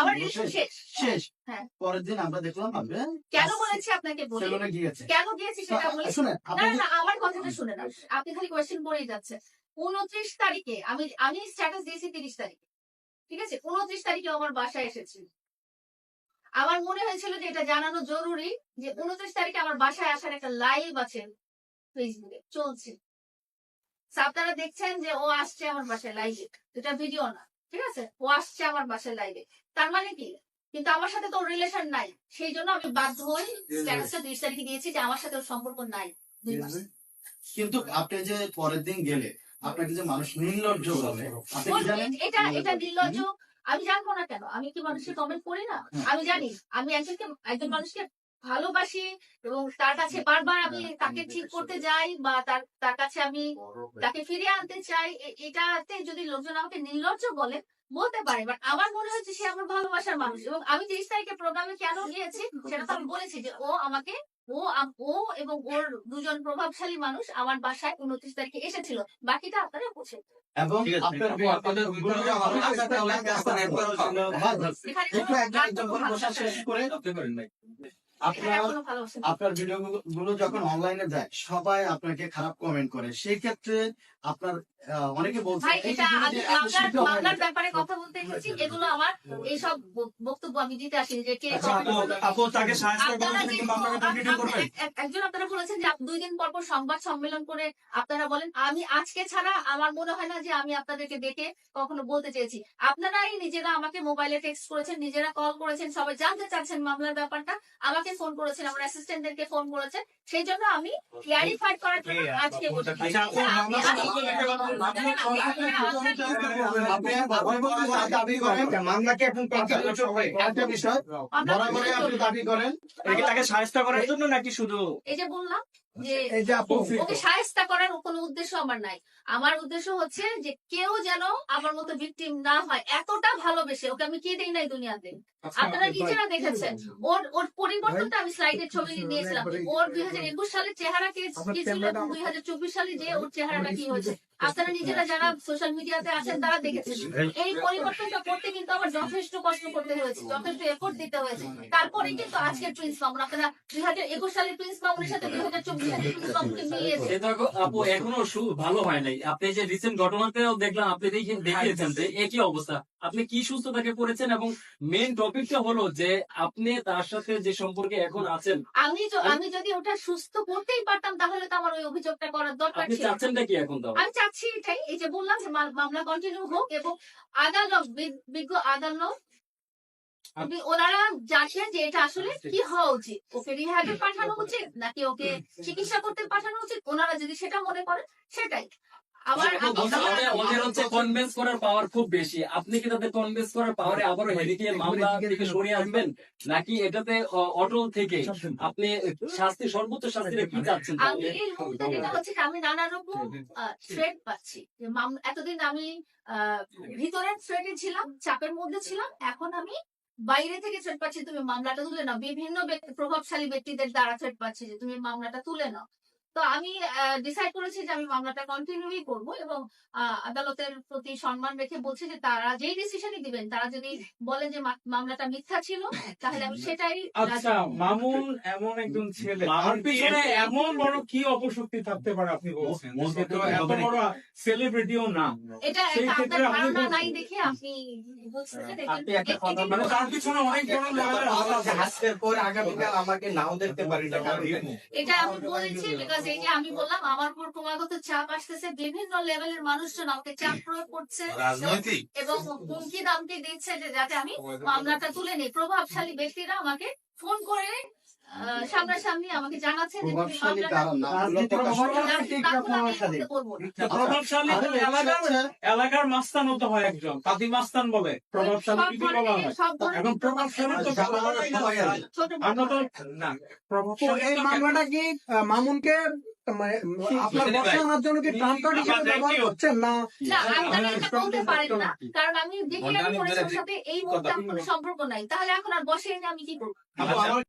আমার শেষ। শেষ। শেষ। পরের দিন আমরা দেখলাম আপনি কেন বলেছি আপনাকে বলি? গিয়েছে। কেন গিয়েছি সেটা বলি না না, না আমার কথাটা শুনে না। আপনি খালি কোয়েশ্চেন করেই যাচ্ছে উনত্রিশ তারিখে আমি আমি স্ট্যাটাস দিয়েছি তিরিশ তারিখে। ঠিক আছে? উনত্রিশ তারিখে আমার বাসায় এসেছিল। আমার মনে হয়েছিল যে এটা জানানো জরুরি যে উনত্রিশ তারিখে আমার বাসায় আসার একটা লাইভ আছে ফেসবুকে চলছে। আপনারা দেখছেন যে ও আসছে আমার বাসায় লাইভে এটা ভিডিও না। ঠিক আছে? ও আসছে আমার বাসায় লাইভে তার মানে কি? কিন্তু আমার সাথে তো রিলেশন নাই। সেই জন্য আমি বাধ্য হয়ে স্ট্যাটাসটা তিরিশ তারিখে দিয়েছি যে আমার সাথে ওর সম্পর্ক নাই। দুই মাস। কিন্তু আপনি যে পরের দিন গেলে আপনাকে যে মানুষ নির্লজ্জ বলে এটা এটা নির্লজ্জ। আমি জানব না কেন? আমি কি মানুষকে কমেন্ট করি না? আমি জানি। আমি একজনকে একজন মানুষকে ভালোবাসি এবং তার কাছে বারবার আমি তাকে ঠিক করতে যাই বা তার তার কাছে আমি তাকে ফিরিয়ে আনতে চাই এটাতে যদি লোকজন আমাকে নির্লজ্জ বলে বলতে পারে। বাট আমার মনে হচ্ছে সে আমার ভালোবাসার মানুষ এবং আমি তিরিশ তারিখে প্রোগ্রামে কেন গিয়েছি সেটা তো আমি বলেছি যে ও আমাকে ও ও এবং ওর দুজন প্রভাবশালী মানুষ আমার বাসায় উনত্রিশ তারিখে এসেছিল। বাকিটা আপনারা বুঝে এবং আপনার আপনার ভিডিও গুলো যখন অনলাইনে যায় সবাই আপনাকে খারাপ কমেন্ট করে। সেই ক্ষেত্রে আপনার অনেকে বলছে মামলার ব্যাপারে কথা বলতে এসেছি। এগুলো আমার এইসব বক্তব্য আমি দিতে আসিনি যে কে আচ্ছা, একজন আপনারা বলেছেন যে দুই দিন পর পর সংবাদ সম্মেলন করে আপনারা বলেন আমি আজকে ছাড়া আমার মনে হয় না যে আমি আপনাদেরকে ডেকে কখনো বলতে চেয়েছি। আপনারাই নিজেরা আমাকে মোবাইলে টেক্সট করেছেন নিজেরা কল করেছেন সবাই জানতে চাচ্ছেন মামলার ব্যাপারটা। আমাকে ফোন করেছেন আমার অ্যাসিস্ট্যান্টদেরকে ফোন করেছেন সেই জন্য আমি ক্লিয়ারিফাই করার জন্য আজকে। আচ্ছা, এটা তাকে সাহায্য করার জন্য নাকি শুধু এই যে বললাম যে ওকে করার কোনো উদ্দেশ্য আমার নাই। আমার উদ্দেশ্য হচ্ছে যে কেউ যেন আমার মতো ভিকটিম না হয় এতটা ভালোবেসে। ওকে আমি কি দেই নাই দুনিয়াতে? আপনারা নিজেরা দেখেছেন? ওর ওর পরিবর্তনটা আমি স্লাইডের ছবি নিয়েছিলাম। ওর দুই হাজার একুশ সালের চেহারা কি কি ছিল দুই হাজার চব্বিশ সালে যে ওর চেহারাটা কি হয়েছে? আপনারা নিজেরা যারা সোশ্যাল মিডিয়াতে আছেন, তারা দেখেছেন। এই পরিবর্তনটা করতে কিন্তু আমার যথেষ্ট কষ্ট করতে হয়েছে, যথেষ্ট এফোর্ট দিতে হয়েছে। তারপরে কিন্তু আজকের প্রিন্স মামুন আপনারা দুই হাজার একুশ সালের প্রিন্স মামুনের সাথে দুই হাজার চব্বিশ সালের প্রিন্স মামুনকে মিলিয়েছে আপু, এখনও ভালো হয় নাই। আপনি যে রিসেন্ট ঘটনাতেও দেখলাম, আপনি দেখে- দেখিয়েছেন যে একই অবস্থা। আপনি কি সুস্থতাকে করেছেন? এবং মেইন টপিকটা হলো যে আপনি তার সাথে যে সম্পর্কে এখন আছেন আমি আমি যদি ওটা সুস্থ করতেই পারতাম তাহলে তো আমার ওই অভিযোগটা করার দরকার আপনি ছিল। চাচ্ছেনটা কি এখন তাও আমি চাচ্ছি এটাই এই যে বললাম যে মামলা কন্টিনিউ হোক এবং আদালত বিজ্ঞ আদালত ওনারা জানছেন যে এটা আসলে কি হওয়া উচিত। ওকে রিহ্যাবে পাঠানো উচিত নাকি ওকে চিকিৎসা করতে পাঠানো উচিত? ওনারা যদি সেটা মনে করেন সেটাই। আমার ওদের- ওদের হচ্ছে কনভিন্স করার পাওয়ার খুব বেশি। আপনি কি তাদের কনভিন্স করার পাওয়ারে আবারও হেরিকে মামলা থেকে সরিয়ে আসবেন? নাকি এটাতে অটল থেকে আপনি শাস্তি সর্বোচ্চ শাস্তিটা কি চাচ্ছেন আমি এই মুহূর্তে হচ্ছে আমি নানা রকম পাচ্ছি। যে এতদিন আমি আহ, ভিতরের থ্রেডে ছিলাম চাপের মধ্যে ছিলাম এখন আমি বাইরে থেকে থ্রেড পাচ্ছি তুমি মামলাটা তুলে নাও। বিভিন্ন ব্যক্তি- প্রভাবশালী ব্যক্তিদের দ্বারা থ্রেড পাচ্ছি যে তুমি মামলাটা তুলে নাও। তো আমি ডিসাইড করেছি যে আমি মামলাটা কন্টিনিউই করব এবং আহ, আদালতের প্রতি সম্মান রেখে বলছি যে তারা যেই ডিসিশনই দিবেন তারা যদি বলেন যে মামলাটা মিথ্যা ছিল তাহলে আমি সেটাই আচ্ছা মামুন এমন একজন ছেলে তার পিছনে এমন বড় কি অপশক্তি থাকতে পারে আপনি বলছেন? তো এত বড় সেলিব্রিটিও না। এটা সেই ক্ষেত্রে ধারণা নাই দেখে আপনি মানে তার পিছনে অনেক বড় লেভেলের হাত আছে। আজকের পর আগামীকাল আমাকে নাও দেখতে পারি না এটা আমি বলেছি যে আমি বললাম আমার উপর ক্রমাগত চাপ আসতেছে? বিভিন্ন লেভেলের মানুষজন আমাকে চাপ প্রয়োগ করছে এবং হুমকি দামটি দিচ্ছে যে যাতে আমি মামলাটা তুলে নিই। প্রভাবশালী ব্যক্তিরা আমাকে ফোন করে সামনাসামনি আমাকে জানাচ্ছে যে প্রভাবশালী মামলাটা কারণ না। রাজনীতির প্রভাবশালী ঠিক তারপর আমি প্রভাবশালী। করতে বলব। না। প্রভাবশালী তো এলাকার এলাকার মাস্তান হতে হয় একজন তাঁতি মাস্তান বলে। প্রভাবশালী বলা হয়। এখন প্রভাবশালী তো আমরা না প্রভাবশালী এই মামলাটা কি মামুনকে মানে আপনার বসে আনার জন্য কি ব্যবহার করছেন? না। না আপনারা এটা বলতে পারেন না কারণ আমি দেখে সাথে এই মুহূর্তে সম্পর্ক নাই। তাহলে এখন আর বসে আমি কি করব? আমার